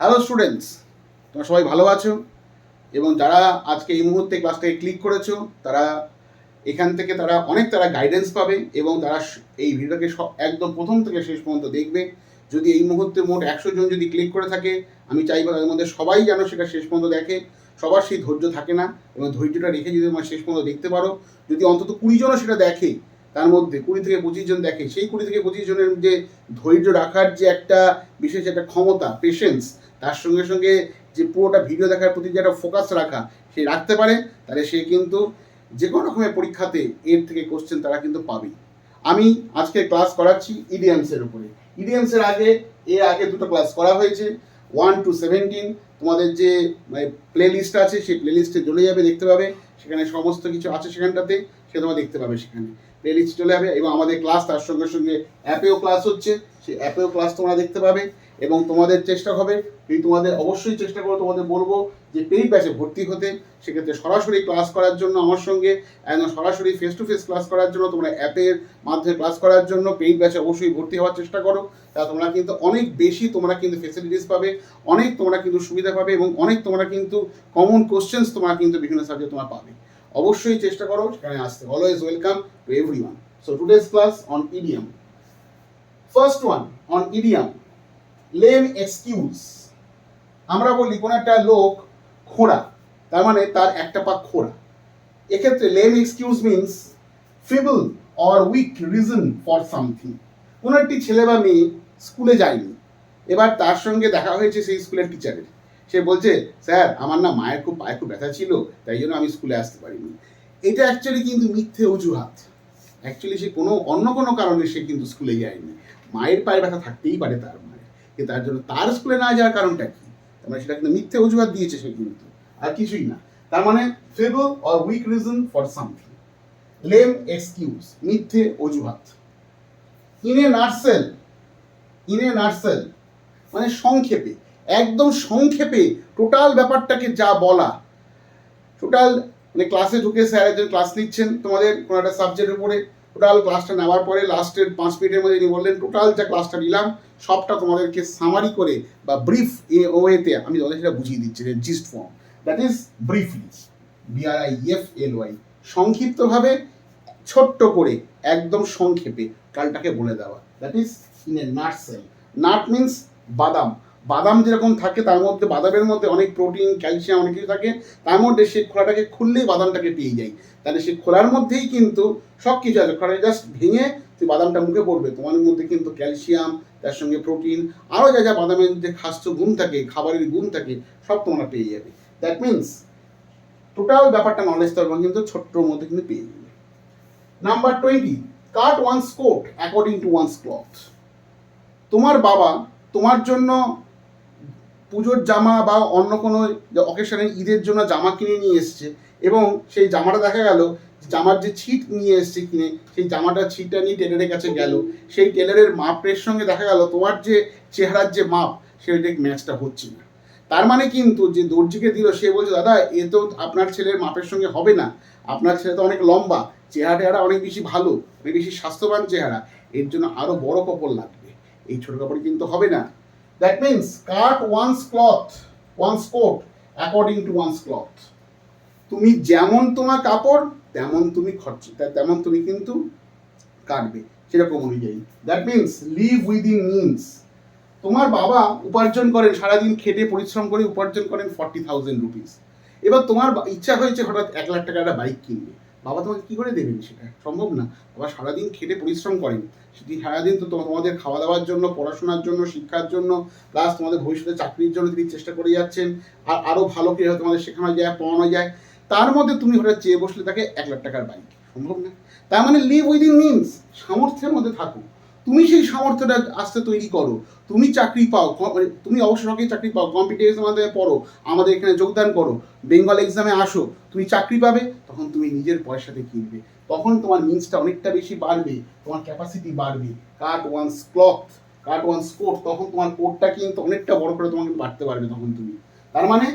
Hello students তোমরা সবাই ভালো আছো? এবং যারা আজকে এই মুহূর্তে ক্লাসটাকে ক্লিক করেছ, তারা এখান থেকে তারা অনেক তারা গাইডেন্স পাবে এবং তারা এই ভিডিওটাকে একদম প্রথম থেকে শেষ পর্যন্ত দেখবে। যদি এই মুহূর্তে মোট একশো জন যদি ক্লিক করে থাকে, আমি চাইব তাদের মধ্যে সবাই যেন সেটা শেষ পর্যন্ত দেখে। সবার সেই ধৈর্য থাকে না, এবং ধৈর্যটা রেখে যদি তোমার শেষ পর্যন্ত দেখতে পারো, যদি অন্তত কুড়ি জনও সেটা দেখে, তার মধ্যে কুড়ি থেকে পঁচিশ জন দেখে, সেই কুড়ি থেকে পঁচিশ জনের যে ধৈর্য রাখার যে একটা বিশেষ একটা ক্ষমতা পেশেন্স তার সঙ্গে সঙ্গে যে পুরোটা ভিডিও দেখার প্রতি যে একটা ফোকাস রাখা, সে রাখতে পারে, তাহলে সে কিন্তু যে কোনো রকমের পরীক্ষাতে এর থেকে কোশ্চেন তারা কিন্তু পাবেই। আমি আজকে ক্লাস করাচ্ছি ইডিএমসের উপরে। ইডিএমসের আগে, এর আগে দুটো ক্লাস করা হয়েছে ওয়ান টু সেভেন্টিন তোমাদের যে প্লে লিস্ট আছে, সেই প্লে লিস্টে চলে যাবে, দেখতে পাবে। সেখানে সমস্ত কিছু আছে সেখানটাতে সে তোমরা দেখতে পাবে সেখানে। প্লে লিস্ট চলে যাবে এবং আমাদের ক্লাস তার সঙ্গে সঙ্গে অ্যাপেও ক্লাস হচ্ছে, সেই অ্যাপেও ক্লাস তোমরা দেখতে পাবে। এবং তোমাদের চেষ্টা হবে যদি তোমাদের অবশ্যই চেষ্টা করো তোমাদের বলব যে পেইড ব্যাচে ভর্তি হতে। সেক্ষেত্রে সরাসরি ক্লাস করার জন্য আমার সঙ্গে সরাসরি ফেস টু ফেস ক্লাস করার জন্য, তোমরা অ্যাপের মাধ্যমে ক্লাস করার জন্য পেইড ব্যাচে অবশ্যই ভর্তি হওয়ার চেষ্টা করো। তা তোমরা কিন্তু অনেক বেশি তোমরা কিন্তু ফেসিলিটিস পাবে, অনেক তোমরা কিন্তু সুবিধা পাবে, এবং অনেক তোমরা কিন্তু কমন কোশ্চেন্স তোমরা কিন্তু বিভিন্ন সাবজেক্ট তোমরা পাবে। অবশ্যই চেষ্টা করো, সেখানে আসতে। Always welcome to everyone so today's class on idiom first one on idiom lame excuse আমরা বলি, কোনো একটা লোক খোঁড়া, তার মানে তার একটা পা খোঁড়া। এক্ষেত্রে lame excuse means feeble or weak reason for something কোনো একটি ছেলে বা মেয়ে স্কুলে যায়নি। এবার তার সঙ্গে দেখা হয়েছে সেই স্কুলের টিচারের। সে বলছে, স্যার, আমার না মায়ের খুব পায়ে খুব ব্যথা ছিল, তাই জন্য আমি স্কুলে আসতে পারিনি। এটা অ্যাকচুয়ালি কিন্তু মিথ্যে অজুহাত। অ্যাকচুয়ালি সে কোনো, অন্য কোনো কারণে সে কিন্তু স্কুলে যায়নি। মায়ের পায়ে ব্যথা থাকতেই পারে তার মায়ের তার জন্য তার স্কুলে না যাওয়ার কারণটা কি? তার মানে সেটা কিন্তু মিথ্যে অজুহাত দিয়েছে সে কিন্তু, আর কিছুই না। তার মানে feeble or weak reason for something lame excuse মিথ্যে অজুহাত। ইন এ নার্সেল ইন এ নার্সেল মানে সংক্ষেপে, একদম সংক্ষেপে টোটাল ব্যাপারটাকে যা বলা টোটাল মানে ক্লাসে ঢুকে স্যার একজন ক্লাস নিচ্ছেন তোমাদের কোনো একটা সাবজেক্টের উপরে। টোটাল ক্লাসটা নেওয়ার পরে লাস্টের পাঁচ মিনিটের মধ্যে তিনি বললেন টোটাল যা ক্লাসটা নিলাম, সবটা তোমাদেরকে সামারি করে বা ব্রিফ এ ওয়েতে আমি তোমাদের সেটা বুঝিয়ে দিচ্ছি যে gist form that is briefly B R I F L Y সংক্ষিপ্তভাবে, ছোট্ট করে, একদম সংক্ষেপে, কালটাকে বলে দেওয়া। That is in a nutshell nut means বাদাম। বাদাম যেরকম থাকে, তার মধ্যে বাদামের মধ্যে অনেক প্রোটিন ক্যালসিয়াম অনেক কিছু থাকে, তার মধ্যে সেই খোলাটাকে খুললেই বাদামটাকে পেয়ে যাই তাহলে সেই খোলার মধ্যেই কিন্তু সব কিছু আছে। খোলাটা জাস্ট ভেঙে তুই বাদামটা মুখে পড়বে। তোমার মধ্যে কিন্তু ক্যালসিয়াম তার সঙ্গে প্রোটিন আরও যা যা বাদামের যে খাদ্য গুণ থাকে, খাবারের গুণ থাকে, সব তোমরা পেয়ে যাবে। দ্যাট মিন্স টোটাল ব্যাপারটা নলেজ তোমরা কিন্তু ছোট্টর মধ্যে কিন্তু পেয়ে যাবে। Number twenty cut one's coat according to one's cloth তোমার বাবা তোমার জন্য পুজোর জামা বা অন্য কোনো অকেশনের ঈদের জন্য জামা কিনে নিয়ে এসছে এবং সেই জামাটা দেখা গেল, জামার যে ছিট নিয়ে এসছে কিনে, সেই জামাটা ছিটটা নিয়ে টেলারের কাছে গেল। সেই টেলারের মাপের সঙ্গে দেখা গেল, তোমার যে চেহারার যে মাপ সেটা ম্যাচটা হচ্ছে না। তার মানে কিন্তু যে দর্জিকে দিল, সে বলছে, দাদা, এ তো আপনার ছেলের মাপের সঙ্গে হবে না। আপনার ছেলে তো অনেক লম্বা, চেহারা টেহারা অনেক বেশি ভালো, অনেক বেশি স্বাস্থ্যবান চেহারা। এর জন্য আরও বড় কাপড় লাগবে। এই ছোট কাপড় কিন্তু হবে না। That means cut one's cloth one's coat according to one's cloth তুমি যেমন তোমার কাপড়, তেমন তুমি খরচ তেমন তুমি কিন্তু কাটবে, সেরকম অনুযায়ী। That means live within means তোমার বাবা উপার্জন করেন, সারাদিন খেটে পরিশ্রম করে উপার্জন করেন ফর্টি থাউজেন্ড রুপিস এবার তোমার ইচ্ছা হয়েছে হঠাৎ এক লাখ টাকা একটা বাইক কিনবে। বাবা তোমাকে কী করে দেবেন সেটা? সম্ভব না। বাবা সারাদিন খেটে পরিশ্রম করেন। সেটি সারাদিন তো তোমাদের খাওয়া দাওয়ার জন্য, পড়াশোনার জন্য, শিক্ষার জন্য প্লাস তোমাদের ভবিষ্যতে চাকরির জন্য তিনি চেষ্টা করে যাচ্ছেন, আর আরও ভালো কীভাবে তোমাদের শেখানো যায়, পড়ানো যায়, তার মধ্যে তুমি হঠাৎ চেয়ে বসলে তাকে এক লাখ টাকার বাইক সম্ভব না। তার মানে লিভ উইদিন মিনস সামর্থ্যের মধ্যে থাকো তুমি সেই সামর্থ্যটা আস্তে তৈরি করো। তুমি চাকরি পাও মানে তুমি অবশ্য সরকারি চাকরি পাও এক্সাম মাধ্যমে পড়ো, আমাদের এখানে যোগদান করো বেঙ্গল এক্সামে আসো, তুমি চাকরি পাবে, তখন তুমি নিজের পয়সাতে কিনবে। তখন তোমার মিন্সটা অনেকটা বেশি বাড়বে, তোমার ক্যাপাসিটি বাড়বে। Cut one's cloth cut one's coat তখন তোমার কোটটা কিন্তু অনেকটা বড় করে তোমাকে বাড়তে পারবে তখন তুমি। তার মানে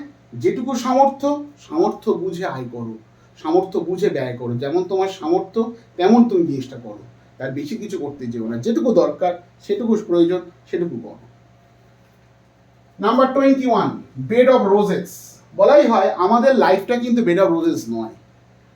যেটুকু সামর্থ্য সামর্থ্য বুঝে আয় করো, সামর্থ্য বুঝে ব্যয় করো। যেমন তোমার সামর্থ্য, তেমন তুমি জিনিসটা করো। তার বেশি কিছু করতে যেও না। যেটুকু দরকার, সেটুকু প্রয়োজন, সেটুকু করো number twenty one bed of roses বলাই হয়, আমাদের লাইফটা কিন্তু বেড অফ রোজেস নয়।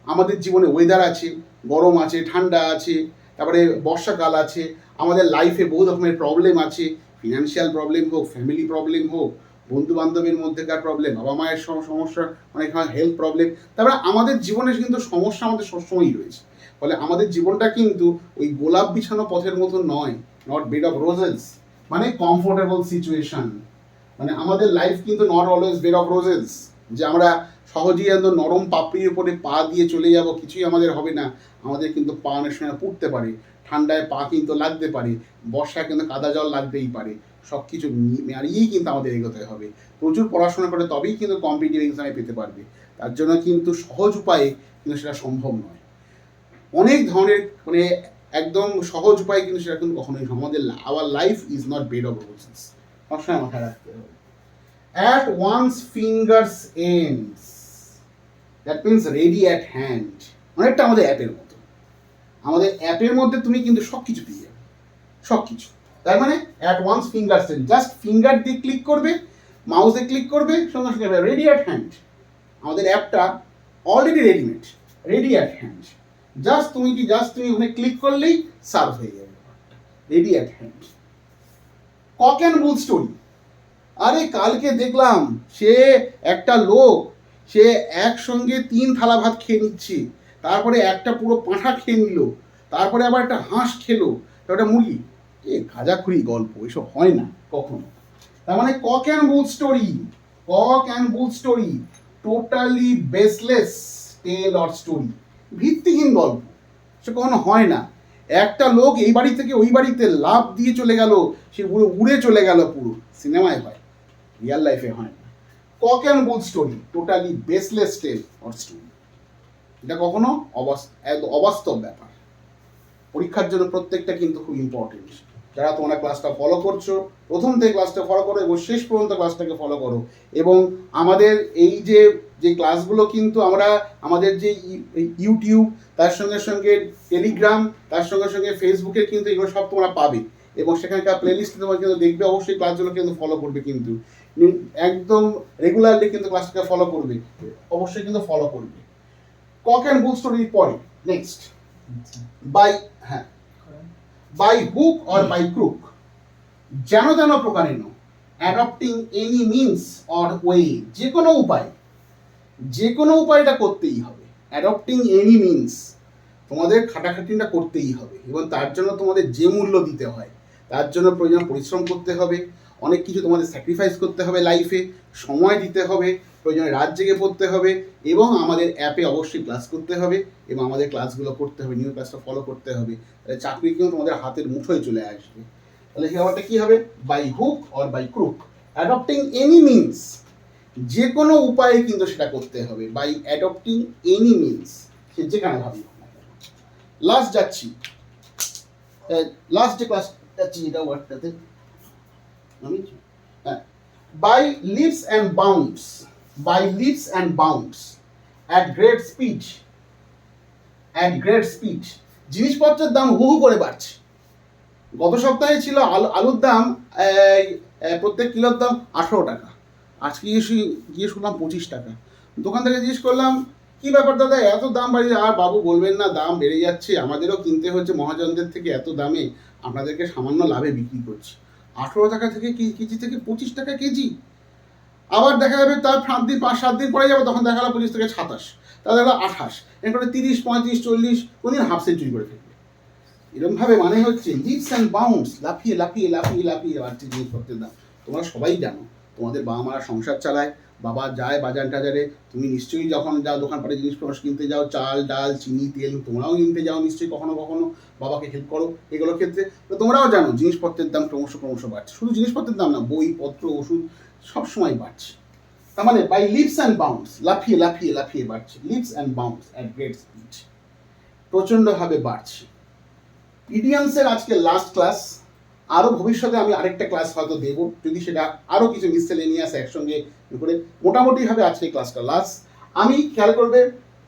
আমাদের জীবনে ওয়েদার আছে, গরম আছে, ঠান্ডা আছে, তারপরে বর্ষাকাল আছে, আমাদের লাইফে বহু রকমের প্রবলেম আছে। ফিনান্সিয়াল প্রবলেম হোক ফ্যামিলি প্রবলেম হোক বন্ধু বান্ধবের মধ্যেকার প্রবলেম বাবা মায়ের সম- সমস্যা, অনেক হেলথ প্রবলেম তারপরে আমাদের জীবনে কিন্তু সমস্যা আমাদের সবসময়ই রয়েছে। ফলে আমাদের জীবনটা কিন্তু ওই গোলাপ বিছানো পথের মতো নয় নট বেড অফ রোজেস মানে কমফোর্টেবল সিচুয়েশন মানে আমাদের লাইফ কিন্তু not always bed of roses যে আমরা সহজেই একদম নরম পাপড়ির উপরে পা দিয়ে চলে যাব, কিছুই আমাদের হবে না। আমাদের কিন্তু পা অনেক সময় পুড়তে পারে, ঠান্ডায় পা কিন্তু লাগতে পারে, বর্ষায় কিন্তু কাদা জল লাগতেই পারে সব কিছু মারিয়েই কিন্তু আমাদের এগোতে হবে। প্রচুর পড়াশোনা করে তবেই কিন্তু কম্পিটিভ এক্সামে পেতে পারবে। তার জন্য কিন্তু সহজ উপায়ে কিন্তু সেটা সম্ভব নয়। অনেক ধরনের মানে একদম সহজ উপায় কিন্তু সেটা কিন্তু কখনোই। আমাদের our life is not bed of roses সবসময় মাথায় রাখতে হবে। At one's fingers ends that means ready at hand অনেকটা আমাদের অ্যাপের মতো। আমাদের অ্যাপের মধ্যে তুমি কিন্তু সব কিছু পেয়ে যাবে। সব কিছু তার মানে অ্যাট ওয়ান্স ফিঙ্গার সেন্ড জাস্ট ফিঙ্গার দিয়ে ক্লিক করবে মাউসে ক্লিক করবে, সঙ্গে সঙ্গে রেডি অ্যাট হ্যান্ড আমাদের অ্যাপটা already readymade ready at hand just তুমি কি জাস্ট তুমি ওখানে ক্লিক করলেই সার্ভ হয়ে যাবে। Ready at hand cock and bull story আরে, কালকে দেখলাম সে একটা লোক, সে একসঙ্গে তিন থালা ভাত খেয়ে নিচ্ছে, তারপরে একটা পুরো পাঁঠা খেয়ে নিল, তারপরে আবার একটা হাঁস খেলো একটা মুরগি। এ খাজাখুরি গল্প, এসব হয় না কখনো। তার মানে cock and bull story cock and bull story totally baseless tale or story ভিত্তিহীন গল্প। সে কখনো হয় না। একটা লোক এই বাড়ি থেকে ওই বাড়িতে লাভ দিয়ে চলে গেল, সে পুরো উড়ে চলে গেল পুরো। সিনেমায় হয় রিয়াল লাইফে হয় না। Cock and bull story totally baseless tale or story এটা কখনো অবাস্তব ব্যাপার। পরীক্ষার জন্য প্রত্যেকটা কিন্তু খুব ইম্পর্টেন্ট যারা তোমরা ক্লাসটা ফলো করছ, প্রথম থেকে ক্লাসটা ফলো করো এবং শেষ পর্যন্ত ক্লাসটাকে ফলো করো। এবং আমাদের এই যে যে ক্লাসগুলো কিন্তু আমরা, আমাদের যে ইউটিউব তার সঙ্গে সঙ্গে টেলিগ্রাম তার সঙ্গে সঙ্গে ফেসবুকে কিন্তু এগুলো সব তোমরা পাবে। এবং সেখানকার প্লেলিস্ট তোমরা কিন্তু দেখবে, অবশ্যই ক্লাসগুলো কিন্তু ফলো করবে কিন্তু। একদম রেগুলারলি কিন্তু ক্লাসটাকে ফলো করবে। অবশ্যই কিন্তু ফলো করবে। কক অ্যান্ড বুক স্টোরির পরে নেক্সট বাই হ্যাঁ। By hook or by crook যেন তেন প্রকারে no adopting any means or way যে কোনো উপায় যে কোনো উপায়টা করতেই হবে। অ্যাডপ্টিং এনি মিনস তোমাদের খাটাখাটিটা করতেই হবে এবং তার জন্য তোমাদের যে মূল্য দিতে হয়, তার জন্য প্রয়োজন পরিশ্রম করতে হবে। অনেক কিছু তোমাদের স্যাক্রিফাইস করতে হবে লাইফে সময় দিতে হবে, প্রয়োজনে রাত জেগে পড়তে হবে এবং আমাদের অ্যাপে অবশ্যই ক্লাস করতে হবে এবং আমাদের ক্লাসগুলো করতে হবে নিউ ক্লাসটা ফলো করতে হবে। তাহলে চাকরি কিন্তু তোমাদের হাতের মুঠোয় চলে আসবে। তাহলে ব্যাপারটা কী হবে? By hook or by crook adopting any means যে কোনো উপায়ে কিন্তু সেটা করতে হবে। বাই অ্যাডপ্টিং এনি মিনস সে যেখানে ভাবি। লাস্ট যাচ্ছি। লাস্ট যে ক্লাস যাচ্ছি এটা ওয়ার্ডটাতে by leaps and bounds by leaps and bounds at great speed at great speed জিনিসপত্রের দাম হু হু করে বাড়ছে। গত সপ্তাহে ছিল আলু, আলুর দাম প্রত্যেক কিলোর দাম আঠেরো টাকা। আজকে গিয়ে গিয়ে শুনলাম পঁচিশ টাকা। দোকান থেকে জিজ্ঞেস করলাম, কি ব্যাপার দাদা, এত দাম বাড়িয়ে? আর বাবু বলবেন না, দাম বেড়ে যাচ্ছে। আমাদেরও কিনতে হচ্ছে, মহাজনদের থেকে এত দামে। আপনাদেরকে সামান্য লাভে বিক্রি করছি। আঠেরো টাকা থেকে কেজি থেকে পঁচিশ টাকা কেজি? আবার দেখা যাবে তার সাত দিন, পাঁচ, সাত দিন পরে যাবে, তখন দেখা গেলো পঁচিশ থেকে সাতাশ। তাহলে দেখা আঠাশ। এরপরে তিরিশ, পঁয়ত্রিশ, চল্লিশ কোনদিন হাফ সেঞ্চুরি করে থাকবে এরমভাবে মানে হচ্ছে লিপস অ্যান্ড বাউন্স লাফিয়ে লাফিয়ে লাফিয়ে লাফিয়ে বাড়ছে জিনিসপত্রের দাম। তোমরা সবাই জানো, তোমাদের বাবা মারা সংসার চালায় বাবা যায় বাজার টাজারে, তুমি নিশ্চয়ই যখন যাও দোকানপাটে জিনিসপত্র কিনতে যাও, চাল, ডাল, চিনি, তেল, তোমরাও কিনতে যাও নিশ্চয়ই কখনো কখনো, বাবাকে হেল্প করো এগুলোর ক্ষেত্রে। তো তোমরাও জানো জিনিসপত্রের দাম ক্রমশ ক্রমশ বাড়ছে। শুধু জিনিসপত্রের দাম না, বই, পত্র, ওষুধ সবসময় বাড়ছে। তার মানে বাই লিপস অ্যান্ড বাউন্স লাফিয়ে লাফিয়ে লাফিয়ে বাড়ছে। Leaps and bounds at great speed প্রচণ্ডভাবে বাড়ছে। ইডিয়ান্সের আজকে লাস্ট ক্লাস আরও ভবিষ্যতে আমি আরেকটা ক্লাস হয়তো দেবো। যদি সেটা আরও কিছু মিসেলেনিয়াস একসঙ্গে করে, মোটামুটিভাবে আজকে ক্লাসটা লাস্ট আমি খেয়াল করবে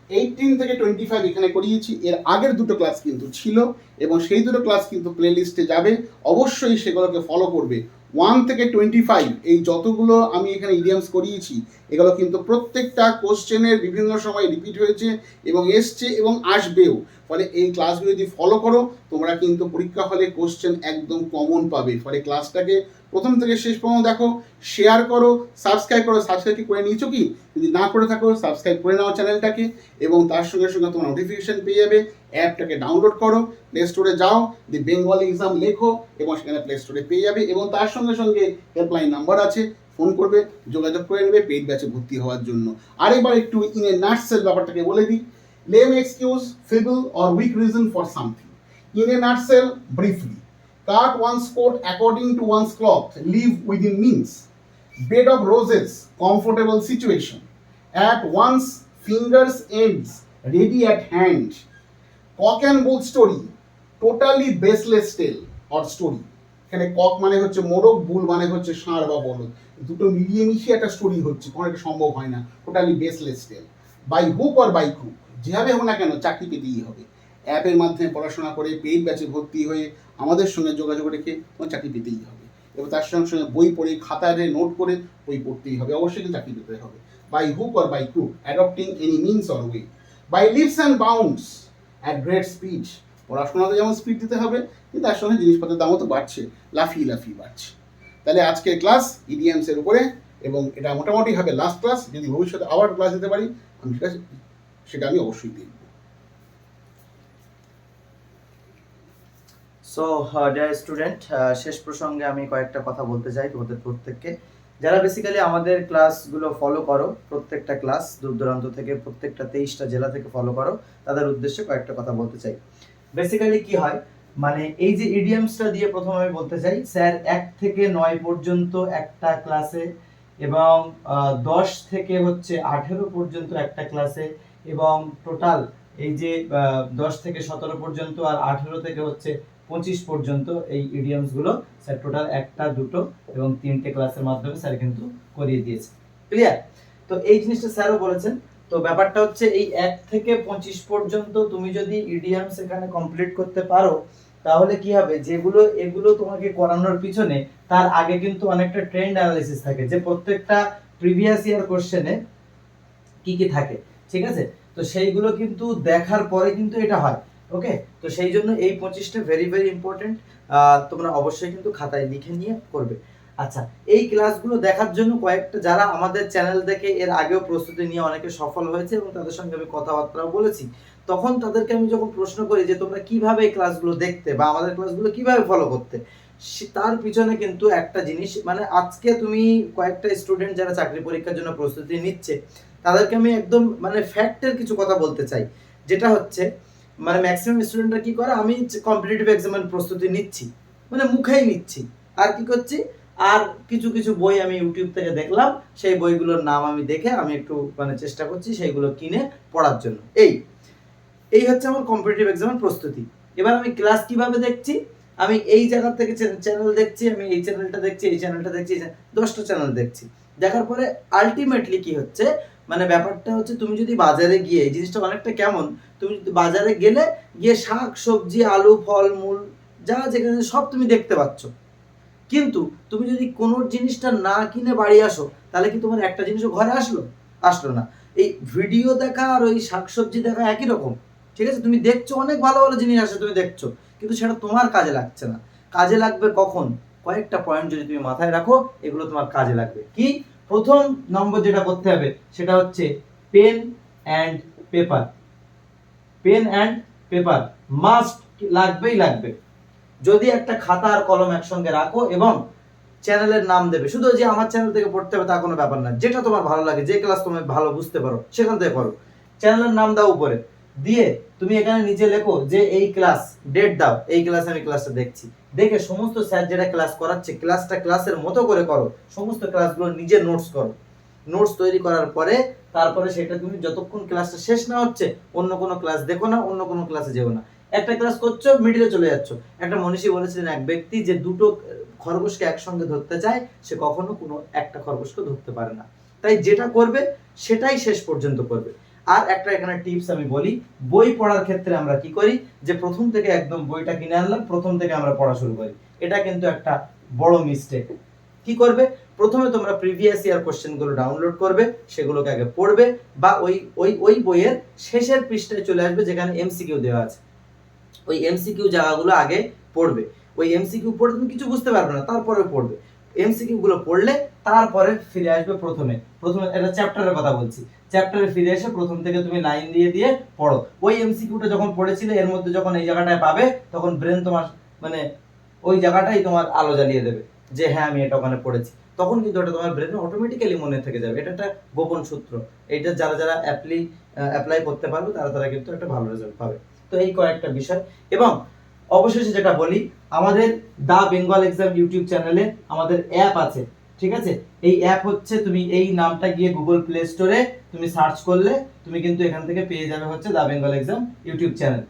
এইটিন থেকে টোয়েন্টি ফাইভ এখানে করিয়েছি, এর আগের দুটো ক্লাস কিন্তু ছিল এবং সেই দুটো ক্লাস কিন্তু প্লে লিস্টে যাবে। অবশ্যই সেগুলোকে ফলো করবে। ওয়ান থেকে টোয়েন্টি ফাইভ এই যতগুলো আমি এখানে ইডিয়ামস করিয়েছি এগুলো কিন্তু প্রত্যেকটা কোশ্চেনের বিভিন্ন সময় রিপিট হয়েছে এবং এসছে এবং আসবেও। ফলে এই ক্লাসগুলো যদি ফলো করো, তোমরা কিন্তু পরীক্ষা হলে কোশ্চেন একদম কমন পাবে। ফলে ক্লাসটাকে প্রথম থেকে শেষ পর্যন্ত দেখো শেয়ার করো সাবস্ক্রাইব করো। সাবস্ক্রাইব কি করে নিয়েছো কি? যদি না করে থাকো সাবস্ক্রাইব করে নাও চ্যানেলটাকে এবং তার সঙ্গে সঙ্গে তোমার নোটিফিকেশন পেয়ে যাবে। অ্যাপটাকে ডাউনলোড করো প্লে স্টোরে যাও দি বেঙ্গলি এক্সাম লেখো এবং সেখানে প্লে স্টোরে পেয়ে যাবে এবং তার সঙ্গে সঙ্গে হেল্পলাইন নাম্বার আছে। ফোন করবে, যোগাযোগ করে নেবে পেইড ব্যাচে ভর্তি হওয়ার জন্য। আরেকবার একটু ইন এ নার্সেল ব্যাপারটাকে বলে দিই। Lame excuse feeble or weak reason for something in a nutshell briefly cut one's coat according to one's cloth live within means bed of roses comfortable situation at one's fingers ends ready at hand cock and bull story totally baseless tale or story এখানে cock মানে হচ্ছে মোরগ বুল মানে হচ্ছে ষাঁড় বা বলদ। দুটো মিলিয়ে মিশিয়ে একটা স্টোরি হচ্ছে, কোনো একটা সম্ভব হয় না totally baseless tale by hook or by crook যেভাবে হোক না কেন চাকরি পেতেই হবে। অ্যাপের মাধ্যমে পড়াশোনা করে, পেইড ব্যাচে ভর্তি হয়ে আমাদের সঙ্গে যোগাযোগ রেখে তোমার চাকরি পেতেই হবে। এবং তার সঙ্গে সঙ্গে বই পড়ে, খাতায় নোট করে বই পড়তেই হবে, অবশ্যই চাকরি পেতে হবে। By hook or by crook adopting any means or way by leaps and bounds at great speed পড়াশোনাতে যেমন স্পিড দিতে হবে, কিন্তু তার সঙ্গে জিনিসপত্রের দামও তো বাড়ছে, লাফিয়ে লাফিয়ে বাড়ছে। তাহলে আজকের ক্লাস ইডিএমসের উপরে, এবং এটা মোটামুটি হবে লাস্ট ক্লাস যদি ভবিষ্যতে আবার ক্লাস দিতে পারি, আমি সেটা সেটা আমি অবশ্যই দেখব। সো ডিয়ার স্টুডেন্ট শেষ প্রসঙ্গে আমি কয়েকটা কথা বলতে চাই তোমাদের প্রত্যেককে। যারা বেসিক্যালি আমাদের ক্লাসগুলো ফলো করো, প্রত্যেকটা ক্লাস দূর দূরান্ত থেকে প্রত্যেকটা তেইশটা জেলা থেকে ফলো করো, তাদের উদ্দেশ্যে কয়েকটা কথা বলতে চাই। বেসিক্যালি কি হয়? মানে এই যে ইডিয়ামসটা দিয়ে প্রথমে আমি বলতে চাই, স্যার এক থেকে নয় পর্যন্ত একটা ক্লাসে এবং দশ থেকে হচ্ছে আঠেরো পর্যন্ত একটা ক্লাসে এবং টোটাল এই যে দশ থেকে সতেরো পর্যন্ত আর আঠেরো থেকে হচ্ছে পঁচিশ পর্যন্ত এই ইডিয়ামসগুলো স্যার টোটাল একটা, দুটো এবং তিনটে ক্লাসের মাধ্যমে স্যার কিন্তু করিয়ে দিয়েছে। ক্লিয়ার তো এই জিনিসটা স্যারও বলেছেন। তো ব্যাপারটা হচ্ছে এই এক থেকে পঁচিশ পর্যন্ত তুমি যদি ইডিয়ামস এখানে কমপ্লিট করতে পারো, তাহলে কি হবে? যেগুলো, এগুলো তোমাকে করানোর পিছনে তার আগে কিন্তু অনেকটা ট্রেন্ড অ্যানালিসিস থাকে যে প্রত্যেকটা প্রিভিয়াস ইয়ার কোশ্চেনে কি কি থাকে, ঠিক আছে? তো সেইগুলো কিন্তু দেখার পরে কিন্তু এটা হয় ওকে তো সেই জন্য এই পঁচিশটা ভেরি ভেরি ইম্পর্টেন্ট তোমরা অবশ্যই কিন্তু খাতায় লিখে নিয়ে করবে। আচ্ছা এই ক্লাসগুলো দেখার জন্য কয়েকটা যারা আমাদের চ্যানেল দেখে এর আগেও প্রস্তুতি নিয়ে অনেকে সফল হয়েছে এবং তাদের সঙ্গে আমি কথাবার্তাও বলেছি, তখন তাদেরকে আমি যখন প্রশ্ন করি যে তোমরা কীভাবে এই ক্লাসগুলো দেখতে বা আমাদের ক্লাসগুলো কীভাবে ফলো করতে তার পিছনে কিন্তু একটা জিনিস মানে আজকে তুমি কয়েকটা স্টুডেন্ট যারা চাকরি পরীক্ষার জন্য প্রস্তুতি নিচ্ছে, তাদেরকে আমি একদম মানে ফ্যাক্টের কিছু কথা বলতে চাই, যেটা হচ্ছে মানে ম্যাক্সিমাম স্টুডেন্টরা কি করে, আমি কম্পিটিটিভ এক্সামের প্রস্তুতি নিচ্ছি মানে মুখেই নিচ্ছি, আর কি করছি আর কিছু কিছু বই আমি ইউটিউব থেকে দেখলাম, সেই বইগুলোর নাম আমি দেখে আমি একটু মানে চেষ্টা করছি সেইগুলো কিনে পড়ার জন্য। এই এই হচ্ছে আমার কম্পিটিটিভ এক্সামের প্রস্তুতি। এবার আমি ক্লাস কীভাবে দেখছি? আমি এই জায়গা থেকে চ্যানেল দেখছি, আমি এই চ্যানেলটা দেখছি, এই চ্যানেলটা দেখছি দশটা চ্যানেল দেখছি। দেখার পরে আলটিমেটলি কি হচ্ছে? মানে ব্যাপারটা হচ্ছে তুমি যদি বাজারে গিয়ে, এই জিনিসটা অনেকটা কেমন? তুমি যদি বাজারে গেলে গিয়ে শাক, সবজি, আলু ফল মূল যা যেখানে সব তুমি দেখতে পাচ্ছ। কিন্তু তুমি যদি কোনো জিনিসটা না কিনে বাড়ি আসো, তাহলে কি তোমার একটা জিনিসও ঘরে আসলো? আসলো না। এই ভিডিও দেখা আর ওই শাকসবজি দেখা একই রকম। ঠিক আছে? তুমি দেখছ, অনেক ভালো ভালো জিনিস আসে তুমি দেখছ, কিন্তু সেটা তোমার কাজে লাগছে না। কাজে লাগবে কখন? কয়েকটা পয়েন্ট যদি তুমি মাথায় রাখো, এগুলো তোমার কাজে লাগবে। কি? প্রথম নম্বর যেটা করতে হবে, সেটা হচ্ছে pen and paper pen and paper must লাগবেই লাগবে। যদি একটা খাতা আর কলম একসঙ্গে রাখো এবং চ্যানেলের নাম দেবে। শুধু যে আমার চ্যানেল থেকে পড়তে হবে তা কোনো ব্যাপার না। যেটা তোমার ভালো লাগে, যে ক্লাস তুমি ভালো বুঝতে পারো, সেখান থেকে করো চ্যানেলের নাম দাও উপরে। দিয়ে তুমি এখানে নিচে লেখো যে এই ক্লাস ডেট দাও। এই ক্লাসে আমি ক্লাসটা দেখছি। দেখে সমস্ত স্যার যেটা ক্লাস করাচ্ছে ক্লাসটা ক্লাসের মতো করে করো। সমস্ত ক্লাসগুলো নিজে নোটস করো। নোটস তৈরি করার পরে তারপরে সেটা তুমি যতক্ষণ ক্লাসটা শেষ না হচ্ছে, অন্য কোনো ক্লাস দেখো না, অন্য কোনো ক্লাসে যেও না। একটা ক্লাস করছ মিডিলে চলে যাচ্ছ। একটা মনীষী বলেছিলেন, এক ব্যক্তি যে দুটো খরগোশকে একসঙ্গে ধরতে চায়, সে কখনো কোনো একটা খরগোশকে ধরতে পারে না। তাই যেটা করবে, সেটাই শেষ পর্যন্ত করবে। আর একটা এখানে টিপস আমি বলি, বই পড়ার ক্ষেত্রে আমরা কি করি, যে প্রথম থেকে একদম বইটা কিনে আনলাম, প্রথম থেকে আমরা পড়া শুরু করি। এটা কিন্তু একটা বড় মিস্টেক কি করবে? প্রথমে তোমরা প্রিভিয়াস ইয়ার কোশ্চেনগুলো ডাউনলোড করবে, সেগুলোকে আগে পড়বে, বা ওই ওই ওই বইয়ের শেষের পৃষ্ঠায় চলে আসবে, যেখানে এমসিকিউ দেওয়া আছে। ওই এমসিকিউ জায়গাগুলো আগে পড়বে। ওই এমসিকিউ পড়ে তুমি কিছু বুঝতে পারবে না তারপরে পড়বে। এমসিকিউ গুলো পড়লে তারপরে ফিরে আসবে প্রথমে। প্রথমে একটা চ্যাপ্টারের কথা বলছি। চ্যাপ্টারে ফিরে এসে প্রথম থেকে তুমি লাইন দিয়ে দিয়ে পড়ো। ওই এমসিকিউটা যখন পড়েছিলে, এর মধ্যে যখন এই জায়গাটায় পাবে, তখন ব্রেন তোমার মানে ওই জায়গাটাই তোমার আলো জ্বালিয়ে দেবে যে হ্যাঁ আমি এটা ওখানে পড়েছি। তখন কিন্তু ওটা তোমার ব্রেনে অটোমেটিক্যালি মনে থেকে যাবে। এটা একটা গোপন সূত্র। এইটা যারা যারা অ্যাপ্লি অ্যাপ্লাই করতে পারবে, তারা তারা কিন্তু একটা ভালো রেজাল্ট পাবে। তো এই কয়েকটা বিষয়। এবং অবশেষে যেটা বলি, আমাদের দা বেঙ্গল এক্সাম ইউটিউব চ্যানেলে আমাদের অ্যাপ আছে, ঠিক আছে? এই অ্যাপ হচ্ছে তুমি এই নামটা গিয়ে গুগল প্লে স্টোরে তুমি সার্চ করলে তুমি কিন্তু এখান থেকে পেয়ে যাবে হচ্ছে the Bengal exam YouTube channel.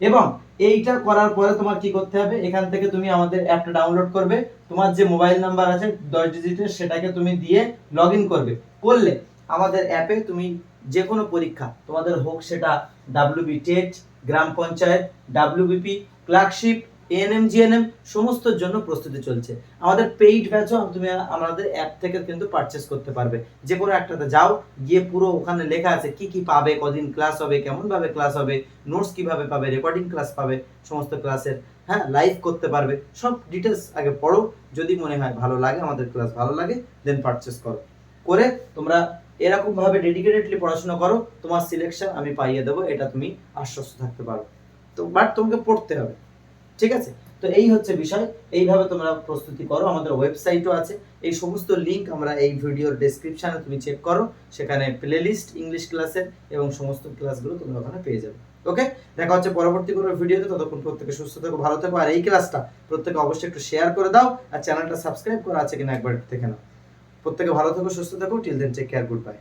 এবং এইটা করার পরে তোমার কি করতে হবে? এখান থেকে তুমি আমাদের অ্যাপটা ডাউনলোড করবে, তোমার যে মোবাইল নাম্বার আছে দশ ডিজিটের সেটাকে তুমি দিয়ে লগ করবে। করলে আমাদের অ্যাপে তুমি যে কোনো পরীক্ষা, তোমাদের হোক সেটা ডাব্লিউবি টেট গ্রাম panchayat WBP clerkship ANM GNM সমস্তর জন্য প্রস্তুতি চলছে। আমাদের পেইড ব্যাচও তুমি আমাদের অ্যাপ থেকে কিন্তু পারচেস করতে পারবে। যে কোনো একটাতে যাও, গিয়ে পুরো ওখানে লেখা আছে কি কি পাবে, কদিন ক্লাস হবে কেমন ভাবে ক্লাস হবে নোটস কীভাবে পাবে রেকর্ডিং ক্লাস পাবে, সমস্ত ক্লাসের হ্যাঁ লাইভ করতে পারবে। সব ডিটেলস আগে পড়ো, যদি মনে হয় ভালো লাগে, আমাদের ক্লাস ভালো লাগে দেন পারচেস করো। করে তোমরা এরকম ভাবে ডেডিকেটেডলি পড়াশোনা করো, তোমার সিলেকশন আমি পাইয়ে দেবো, এটা তুমি আশ্বস্ত থাকতে পারো। তো বাট তোমাকে পড়তে হবে, ঠিক আছে? তো এই হচ্ছে বিষয়, এইভাবে তোমরা প্রস্তুতি করো, আমাদের ওয়েবসাইটও আছে, এই সমস্ত লিংক আমরা এই ভিডিওর ডেসক্রিপশনে তুমি চেক করো, সেখানে প্লেলিস্ট ইংলিশ ক্লাসের এবং সমস্ত ক্লাসগুলো তোমরা ওখানে পেয়ে যাবে ওকে দেখা হচ্ছে পরবর্তী কোনো ভিডিওতে, ততক্ষণ প্রত্যেকে সুস্থ থাকো, ভালো থাকো, আর এই ক্লাসটা প্রত্যেকে অবশ্যই একটু শেয়ার করে দাও, আর চ্যানেলটা সাবস্ক্রাইব করা আছে কিনা একবার দেখে নাও। প্রত্যেকে ভালো থেকো সুস্থ থাকো till then take care good bye